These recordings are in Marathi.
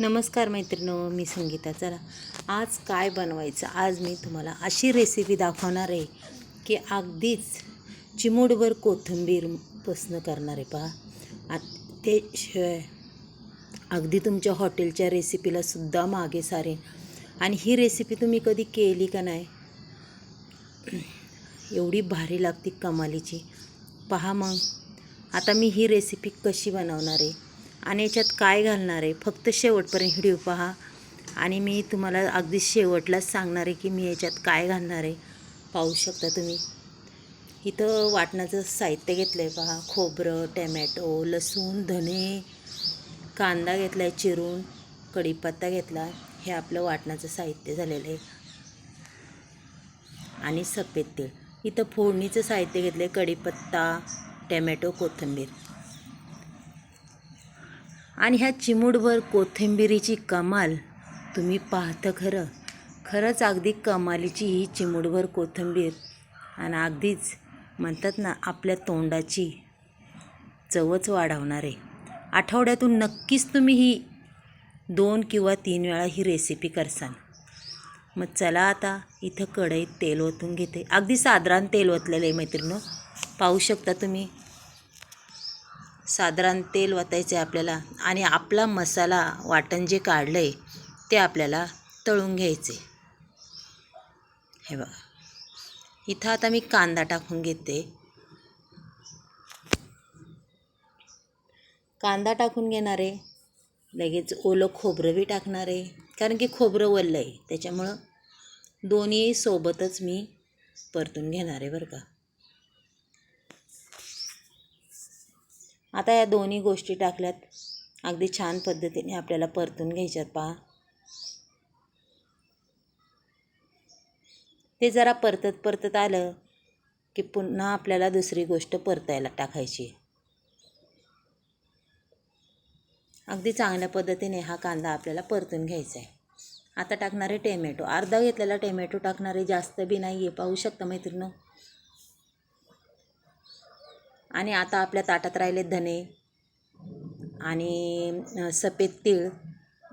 नमस्कार मैत्रिणो मी संगीता. चला आज काय बनवायचं? आज मी तुम्हाला अशी रेसिपी दाखवणार आहे की अगदीच चिमूटभर कोथिंबीर पसनं करणार आहे पहा. आ ते शिवाय अगदी तुमच्या हॉटेलच्या रेसिपीला सुद्धा मागे सारेन. आणि ही रेसिपी तुम्ही कधी केली का नाही? एवढी भारी लागते कमालीची. पहा मग. आता मी ही रेसिपी कशी बनवणार आहे? आणि याच्यात काय घालणार आहे? फक्त शेवटपर्यंत व्हिडिओ पहा. आणि मी तुम्हाला अगदी शेवटलाच सांगणार आहे की मी याच्यात काय घालणार आहे. पाहू शकता तुम्ही. इथं वाटणाचं साहित्य घेतलं आहे पहा. खोबरं टॅमॅटो लसूण धने कांदा घेतला आहे चिरून कढीपत्ता घेतला. हे आपलं वाटणाचं साहित्य झालेलं आहे. आणि सफेद तेल इथं फोडणीचं साहित्य घेतलं आहे कढीपत्ता टॅमॅटो कोथिंबीर. आणि ह्या चिमूडभर कोथिंबिरीची कमाल तुम्ही पाहतं खरं. खरंच अगदी कमालीची ही चिमूडभर कोथिंबीर. आणि अगदीच म्हणतात ना आपल्या तोंडाची चवच वाढवणार. आहे आठवड्यातून नक्कीच तुम्ही ही दोन किंवा तीन वेळा ही रेसिपी करसान मग चला आता इथं कढईत तेल ओतून घेते. अगदी साधारण तेल ओतलेलं आहे मैत्रिणी पाहू शकता तुम्ही. साधारण तेल वतायचं आहे आपल्याला आणि आपला मसाला वाटण जे काढलं आहे ते आपल्याला तळून घ्यायचे हे बघा. इथं आता मी कांदा टाकून घेते. कांदा टाकून घेणार आहे लगेच ओलं खोबरं बी टाकणार आहे कारण की खोबरं वललं आहे त्याच्यामुळं दोन्ही सोबतच मी परतून घेणार आहे बरं का. आता या दोन्ही गोष्टी टाकल्यात. अगदी छान पद्धतीने आपल्याला परतून घ्यायच्यात पहा. ते जरा परतत परतत आलं की पुन्हा आपल्याला दुसरी गोष्ट परतायला टाकायची. अगदी चांगल्या पद्धतीने हा कांदा आपल्याला परतून घ्यायचा आहे आता टाकणारे टेमॅटो. अर्धा घेतलेला टेमॅटो टाकणारे जास्त बी नाही आहे पाहू शकता मैत्रिणी आणि आता आपल्या ताटात राहिले धने आणि सफेद तीळ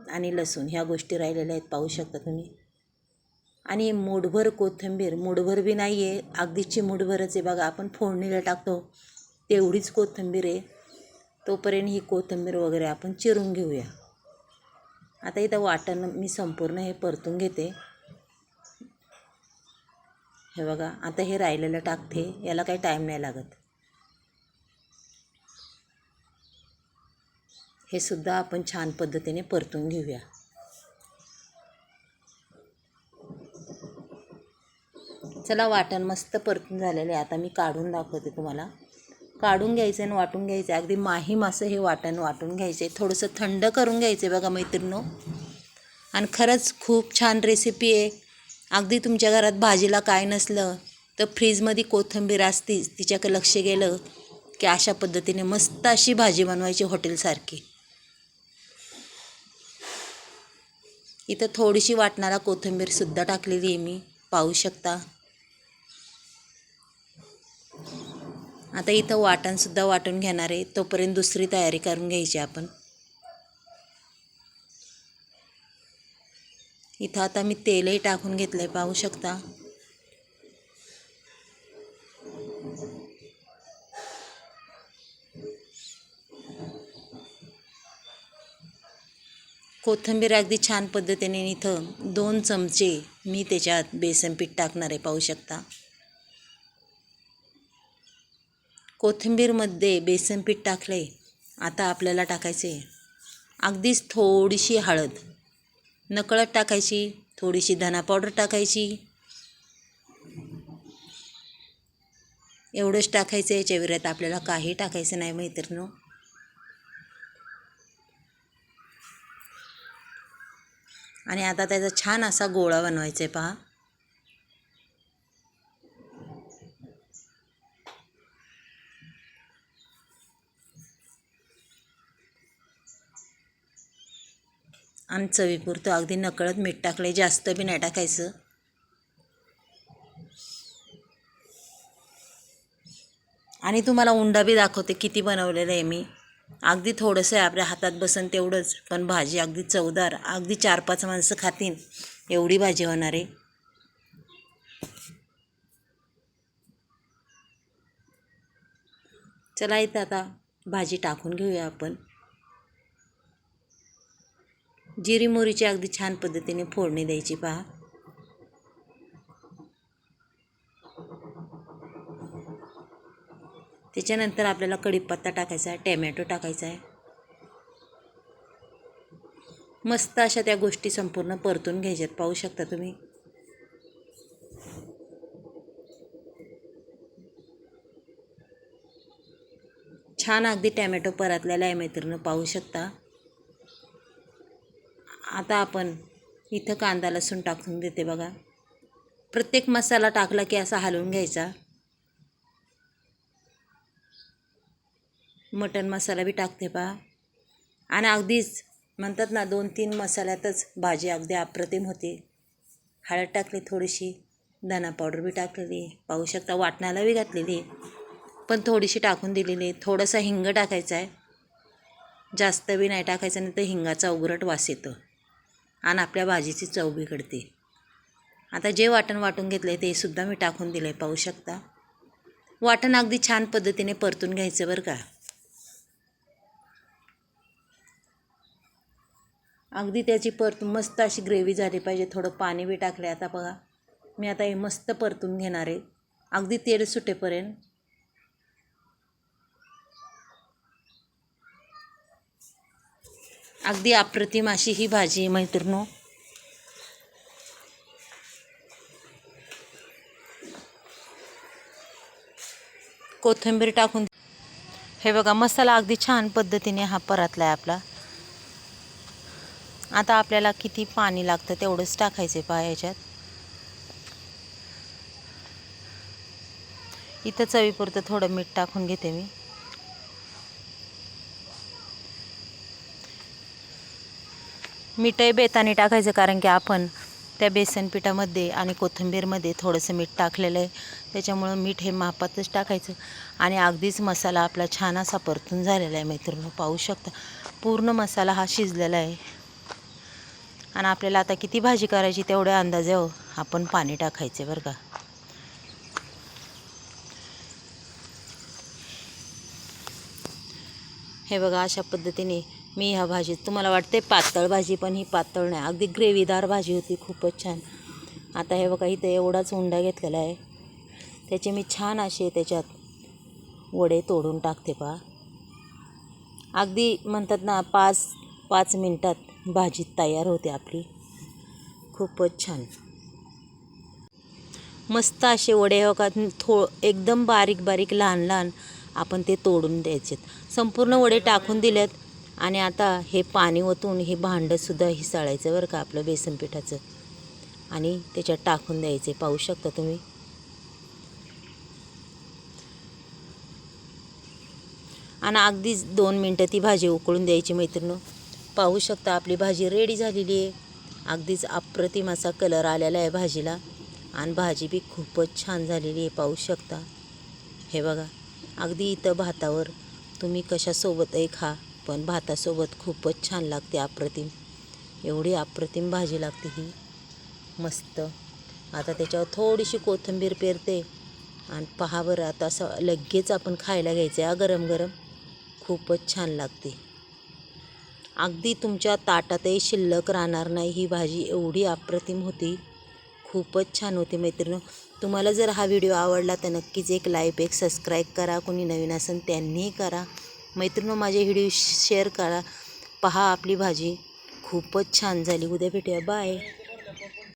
आणि लसूण. ह्या गोष्टी राहिलेल्या आहेत पाहू शकता तुम्ही. आणि मुठभर कोथिंबीर. मुठभर बी नाही आहे अगदीची मुठभरच आहे बघा. आपण फोडणीला टाकतो. तेवढीच कोथिंबीर आहे. तोपर्यंत ही कोथिंबीर वगैरे आपण चिरून घेऊया. आता इथं वाटण मी संपूर्ण हे परतून घेते. हे बघा. आता हे राहिलेलं टाकते. याला काही टाईम नाही लागत. हे सुद्धा आपण छान पद्धतीने परतून घेऊया. चला वाटण मस्त परतून झालेलं आहे. आता मी काढून दाखवते तुम्हाला. काढून घ्यायचं आणि वाटून घ्यायचं. अगदी माहीम असं हे वाटण वाटून घ्यायचं. आहे थोडंसं थंड करून घ्यायचं आहे बघा मैत्रिणो. आणि खरंच खूप छान रेसिपी आहे. अगदी तुमच्या घरात भाजीला काय नसलं तर फ्रीजमध्ये कोथिंबीर असतीच तिच्याकडे लक्ष गेलं की अशा पद्धतीने मस्त अशी भाजी बनवायची हॉटेलसारखी इथं थोडीशी वाटणारा कोथिंबीरसुद्धा टाकलेली आहे मी. पाहू शकता. आता इथं वाटणसुद्धा वाटून घेणार आहे. तोपर्यंत दुसरी तयारी करून घ्यायची आपण. इथं आता मी तेलही टाकून घेतलं आहे पाहू शकता. कोथिंबीर अगदी छान पद्धतीने इथं दोन चमचे मी त्याच्यात बेसन पीठ टाकणार आहे पाहू शकता. कोथिंबीरमध्ये बेसन पीठ टाकले आता आपल्याला टाकायचे अगदीच थोडीशी हळद नकळत टाकायची थोडीशी धना पावडर टाकायची. एवढंच टाकायचं याच्या विरोधात आपल्याला काही टाकायचं नाही मैत्रिणी. आणि आता त्याचा छान असा गोळा बनवायचा आहे पहा. आणि चवीपुरतं अगदी नकळत मीठ टाकले जास्त बी नाही टाकायचं. आणि तुम्हाला उंडा बी दाखवते किती बनवलेलं आहे मी. अगदी थोडंसं आहे आपल्या हातात बसन तेवढंच पण भाजी अगदी चवदार अगदी चार पाच माणसं खातीन एवढी भाजी होणार आहे. चला इथं आता भाजी टाकून घेऊया आपण. जिरी मोहरीची अगदी छान पद्धतीने फोडणी द्यायची पहा. त्याच्यानंतर आपल्याला कढीपत्ता टाकायचा आहे टॅमॅटो टाकायचा आहे. मस्त अशा त्या गोष्टी संपूर्ण परतून घ्यायच्यात पाहू शकता तुम्ही. छान अगदी टॅमॅटो परतलेला आहे मैत्रिणी पाहू शकता. आता आपण इथं कांदा लसूण टाकून देते बघा. प्रत्येक मसाला टाकला की असा हलवून घ्यायचा. मटन मसाला बी टाकते पहा. आणि अगदीच म्हणतात ना दोन तीन मसाल्यातच भाजी अगदी अप्रतिम होते. हळद टाकली थोडीशी धना पावडर बी टाकलेली पाहू शकता वाटणाला बी घातलेली. पण थोडीशी टाकून दिलेली थोडंसं हिंग टाकायचा आहे. जास्त बी नाही टाकायचं नाही तर हिंगाचा उघरट वास येतो. आणि आपल्या भाजीची चव बिघडते. आता जे वाटण वाटून घेतलं आहे ते सुद्धा मी टाकून दिलं आहे पाहू शकता. वाटण अगदी छान पद्धतीने परतून घ्यायचं बरं का. अगदी त्याची परत मस्त अशी ग्रेव्ही झाली पाहिजे थोडं पाणी बी टाकलं आता बघा मी आता हे मस्त परतून घेणार आहे. अगदी तेल सुटेपर्यंत. अगदी अप्रतिम अशी ही भाजी आहे मैत्रिणो. कोथिंबीर टाकून हे बघा मसाला अगदी छान पद्धतीने हा परतला आहे आपला. आता आपल्याला किती पाणी लागतं तेवढंच टाकायचे पहा याच्यात. इथं चवीपुरतं थोडं मीठ टाकून घेते मी. मीठही बेताने टाकायचं कारण की आपण त्या बेसन पिठामध्ये आणि कोथिंबीरमध्ये थोडंसं मीठ टाकलेलं आहे. त्याच्यामुळं मीठ हे मापातच टाकायचं. आणि अगदीच मसाला आपला छान असा परतून झालेला आहे मैत्रिणी पाहू शकता. पूर्ण मसाला हा शिजलेला आहे. आणि आपल्याला आता किती भाजी करायची तेवढ्या अंदाजे हो. आपण पाणी टाकायचे बरं का. हे बघा अशा पद्धतीने मी ह्या भाजीत तुम्हाला वाटते पातळ भाजी पण ही पातळ नाही. अगदी ग्रेव्हीदार भाजी होती खूपच छान. आता हे बघा इथे एवढाच हुंडा घेतलेला आहे. त्याचे मी छान असे त्याच्यात वडे तोडून टाकते पहा. अगदी म्हणतात ना पाच पाच मिनटात भाजी तयार होते आपली. खूपच छान. मस्त असे वडे हो का थो एकदम बारीक बारीक लहान लहान आपण ते तोडून द्यायचे संपूर्ण वडे टाकून दिलेत आणि आता हे पाणी ओतून हे भांडंसुद्धा हिसाळायचं बरं का आपलं बेसन पिठाचं. आणि त्याच्यात टाकून द्यायचे. पाहू शकता तुम्ही? आणि अगदीच दोन मिनटं ती भाजी उकळून द्यायची मैत्रिणी पाहू शकता आपली भाजी रेडी झालेली आहे. अगदीच अप्रतिम असा कलर आलेला आहे भाजीला. आणि भाजी बी खूपच छान झालेली आहे पाहू शकता. हे बघा अगदी इथं भातावर तुम्ही कशासोबतही खा पण भातासोबत खूपच छान लागते अप्रतिम. एवढी अप्रतिम भाजी लागते ही. मस्त. आता त्याच्यावर थोडीशी कोथिंबीर पेरते. आणि पहा बरं आता असं लगेच आपण खायला घ्यायचं आहे. गरम गरम खूपच छान लागते. अगदी तुमच्या ताटातही शिल्लक राहणार नाही. ही भाजी एवढी अप्रतिम होती. खूपच छान होती मैत्रिणी. तुम्हाला जर हा व्हिडिओ आवडला तर नक्कीच एक लाईक एक सबस्क्राईब करा. कोणी नवीन असेल त्यांनीही करा. मैत्रिणी माझे व्हिडिओ शेअर करा. पहा आपली भाजी. खूपच छान झाली. उद्या भेटूया. बाय